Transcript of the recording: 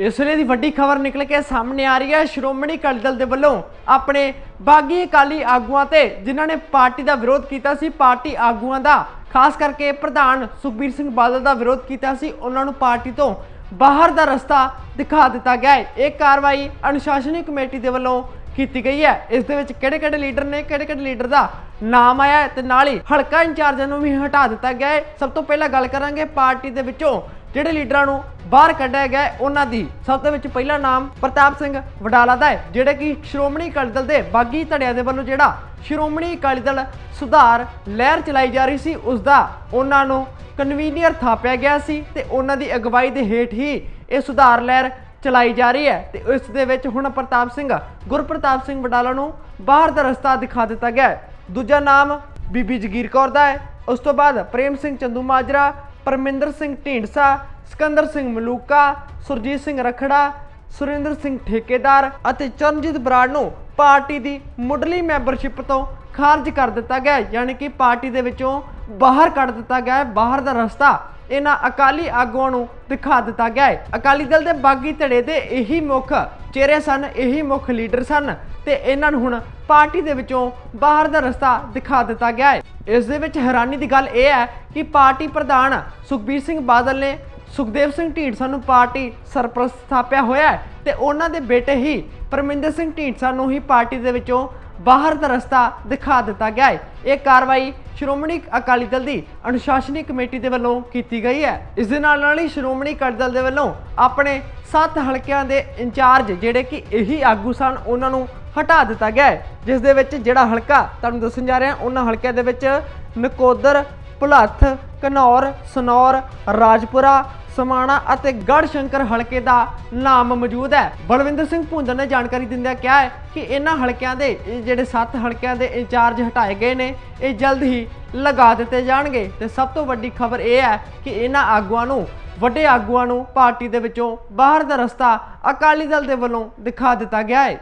ਇਸ ਵੇਲੇ ਦੀ ਵੱਡੀ ਖਬਰ ਨਿਕਲ ਕੇ ਸਾਹਮਣੇ ਆ ਰਹੀ ਹੈ। ਸ਼੍ਰੋਮਣੀ ਅਕਾਲੀ ਦਲ ਦੇ ਵੱਲੋਂ ਆਪਣੇ ਬਾਗੀ ਅਕਾਲੀ ਆਗੂਆਂ ਤੇ, ਜਿਨ੍ਹਾਂ ਨੇ ਪਾਰਟੀ ਦਾ ਵਿਰੋਧ ਕੀਤਾ ਸੀ, ਪਾਰਟੀ ਆਗੂਆਂ ਦਾ, ਖਾਸ ਕਰਕੇ ਪ੍ਰਧਾਨ ਸੁਖਬੀਰ ਸਿੰਘ ਬਾਦਲ ਦਾ ਵਿਰੋਧ ਕੀਤਾ ਸੀ, ਉਹਨਾਂ ਨੂੰ ਪਾਰਟੀ ਤੋਂ ਬਾਹਰ ਦਾ ਰਸਤਾ ਦਿਖਾ ਦਿੱਤਾ ਗਿਆ ਹੈ। ਇਹ ਕਾਰਵਾਈ ਅਨੁਸ਼ਾਸਨੀ ਕਮੇਟੀ ਦੇ ਵੱਲੋਂ ਕੀਤੀ ਗਈ ਹੈ। ਇਸ ਦੇ ਵਿੱਚ ਕਿਹੜੇ ਕਿਹੜੇ ਲੀਡਰ ਨੇ ਕਿਹੜੇ ਕਿਹੜੇ ਲੀਡਰ ਦਾ ਨਾਮ ਆਇਆ ਹੈ ਤੇ ਨਾਲ ਹੀ ਹਲਕਾ ਇੰਚਾਰਜਾਂ ਨੂੰ ਵੀ ਹਟਾ ਦਿੱਤਾ ਗਿਆ ਹੈ। ਸਭ ਤੋਂ ਪਹਿਲਾਂ ਗੱਲ ਕਰਾਂਗੇ ਪਾਰਟੀ ਦੇ ਵਿੱਚੋਂ ਜਿਹੜੇ ਲੀਡਰਾਂ ਨੂੰ ਬਾਹਰ ਕੱਢਿਆ ਗਿਆ ਉਹਨਾਂ ਦੀ ਸਭ ਤੋਂ ਵਿੱਚ ਪਹਿਲਾ ਨਾਮ ਪ੍ਰਤਾਪ ਸਿੰਘ ਵਡਾਲਾ ਦਾ ਹੈ, ਜਿਹੜੇ ਕਿ ਸ਼੍ਰੋਮਣੀ ਅਕਾਲੀ ਦਲ ਦੇ ਬਾਗੀ ਧੜਿਆਂ ਦੇ ਵੱਲੋਂ ਜਿਹੜਾ ਸ਼੍ਰੋਮਣੀ ਅਕਾਲੀ ਦਲ ਸੁਧਾਰ ਲਹਿਰ ਚਲਾਈ ਜਾ ਰਹੀ ਸੀ, ਉਸ ਦਾ ਉਹਨਾਂ ਨੂੰ ਕਨਵੀਨੀਅਰ ਥਾਪਿਆ ਗਿਆ ਸੀ ਤੇ ਉਹਨਾਂ ਦੀ ਅਗਵਾਈ ਦੇ ਹੇਠ ਹੀ ਇਹ ਸੁਧਾਰ ਲਹਿਰ ਚਲਾਈ ਜਾ ਰਹੀ ਹੈ ਤੇ ਇਸ ਦੇ ਵਿੱਚ ਹੁਣ ਪ੍ਰਤਾਪ ਸਿੰਘ, ਗੁਰਪ੍ਰਤਾਪ ਸਿੰਘ ਵਡਾਲਾ ਨੂੰ ਬਾਹਰ ਦਾ ਰਸਤਾ ਦਿਖਾ ਦਿੱਤਾ ਗਿਆ ਹੈ। ਦੂਜਾ ਨਾਮ ਬੀਬੀ ਜਗੀਰ ਕੌਰ ਦਾ ਹੈ, ਉਸ ਤੋਂ ਬਾਅਦ ਪ੍ਰੇਮ ਸਿੰਘ ਚੰਦੂ ਮਾਜਰਾ ਪਰਮਿੰਦਰ ਸਿੰਘ ਢੀਂਡਸਾ, ਸਿਕੰਦਰ ਸਿੰਘ ਮਲੂਕਾ, ਸੁਰਜੀਤ ਸਿੰਘ ਰਖੜਾ, ਸੁਰਿੰਦਰ ਸਿੰਘ ਠੇਕੇਦਾਰ ਅਤੇ ਚਰਨਜੀਤ ਬਰਾੜ ਨੂੰ ਪਾਰਟੀ ਦੀ ਮੁੱਢਲੀ ਮੈਂਬਰਸ਼ਿਪ ਤੋਂ ਖਾਰਜ ਕਰ ਦਿੱਤਾ ਗਿਆ ਹੈ। ਯਾਨੀ ਕਿ ਪਾਰਟੀ ਦੇ ਵਿੱਚੋਂ ਬਾਹਰ ਕੱਢ ਦਿੱਤਾ ਗਿਆ ਹੈ ਬਾਹਰ ਦਾ ਰਸਤਾ ਇਹਨਾਂ ਅਕਾਲੀ ਆਗੂਆਂ ਨੂੰ ਦਿਖਾ ਦਿੱਤਾ ਗਿਆ ਹੈ। ਅਕਾਲੀ ਦਲ ਦੇ ਬਾਗੀ ਧੜੇ ਦੇ ਇਹੀ ਮੁੱਖ ਚਿਹਰੇ ਸਨ, ਇਹੀ ਮੁੱਖ ਲੀਡਰ ਸਨ ਤੇ ਇਹਨਾਂ ਨੂੰ ਹੁਣ ਪਾਰਟੀ ਦੇ ਵਿੱਚੋਂ ਬਾਹਰ ਦਾ ਰਸਤਾ ਦਿਖਾ ਦਿੱਤਾ ਗਿਆ ਹੈ। ਇਸ ਦੇ ਵਿੱਚ ਹੈਰਾਨੀ ਦੀ ਗੱਲ ਇਹ ਹੈ ਕਿ ਪਾਰਟੀ ਪ੍ਰਧਾਨ ਸੁਖਬੀਰ ਸਿੰਘ ਬਾਦਲ ਨੇ ਸੁਖਦੇਵ ਸਿੰਘ ਢੀਂਡਸਾ ਨੂੰ ਪਾਰਟੀ ਸਰਪ੍ਰਸਤ ਸਥਾਪਿਆ ਹੋਇਆ ਹੈ ਤੇ ਉਹਨਾਂ ਦੇ ਬੇਟੇ ਹੀ ਪਰਮਿੰਦਰ ਸਿੰਘ ਢੀਂਡਸਾ ਨੂੰ ਹੀ ਪਾਰਟੀ ਦੇ ਵਿੱਚੋਂ ਬਾਹਰ ਦਾ ਰਸਤਾ ਦਿਖਾ ਦਿੱਤਾ ਗਿਆ ਹੈ। ਇਹ ਕਾਰਵਾਈ ਸ਼੍ਰੋਮਣੀ ਅਕਾਲੀ ਦਲ ਦੀ ਅਨੁਸ਼ਾਸਨੀ ਕਮੇਟੀ ਦੇ ਵੱਲੋਂ ਕੀਤੀ ਗਈ ਹੈ। ਇਸ ਦੇ ਨਾਲ ਨਾਲ ਹੀ ਸ਼੍ਰੋਮਣੀ ਅਕਾਲੀ ਦਲ ਦੇ ਵੱਲੋਂ ਆਪਣੇ ਸੱਤ ਹਲਕਿਆਂ ਦੇ ਇੰਚਾਰਜ ਜਿਹੜੇ ਕਿ ਇਹੀ ਆਗੂ ਸਨ, ਉਹਨਾਂ ਨੂੰ ਹਟਾ ਦਿੱਤਾ ਗਿਆ ਹੈ। ਜਿਸ ਦੇ ਵਿੱਚ ਜਿਹੜਾ ਹਲਕਾ ਤੁਹਾਨੂੰ ਦੱਸਣ ਜਾ ਰਿਹਾ, ਉਹਨਾਂ ਹਲਕਿਆਂ ਦੇ ਵਿੱਚ ਨਕੋਦਰ, ਭੁਲੱਥ ਘਨੌਰ ਸਨੌਰ, ਰਾਜਪੁਰਾ ਸਮਾਣਾ ਅਤੇ ਗੜ ਸ਼ੰਕਰ ਹਲਕੇ ਦਾ ਨਾਮ ਮੌਜੂਦ ਹੈ। ਬਲਵਿੰਦਰ ਸਿੰਘ ਭੁੰਦਰ ਨੇ ਜਾਣਕਾਰੀ ਦਿੰਦਿਆਂ ਕਿਹਾ ਹੈ ਕਿ ਇਹਨਾਂ ਹਲਕਿਆਂ ਦੇ, ਜਿਹੜੇ 7 ਹਲਕਿਆਂ ਦੇ ਇੰਚਾਰਜ ਹਟਾਏ ਗਏ ਨੇ, ਇਹ ਜਲਦ ਹੀ ਲਗਾ ਦਿੱਤੇ ਜਾਣਗੇ। ਤੇ ਸਭ ਤੋਂ ਵੱਡੀ ਖਬਰ ਇਹ ਹੈ ਕਿ ਇਹਨਾਂ ਆਗੂਆਂ ਨੂੰ, ਵੱਡੇ ਆਗੂਆਂ ਨੂੰ ਪਾਰਟੀ ਦੇ ਵਿੱਚੋਂ ਬਾਹਰ ਦਾ ਰਸਤਾ ਅਕਾਲੀ ਦਲ ਦੇ ਵੱਲੋਂ ਦਿਖਾ ਦਿੱਤਾ ਗਿਆ ਹੈ।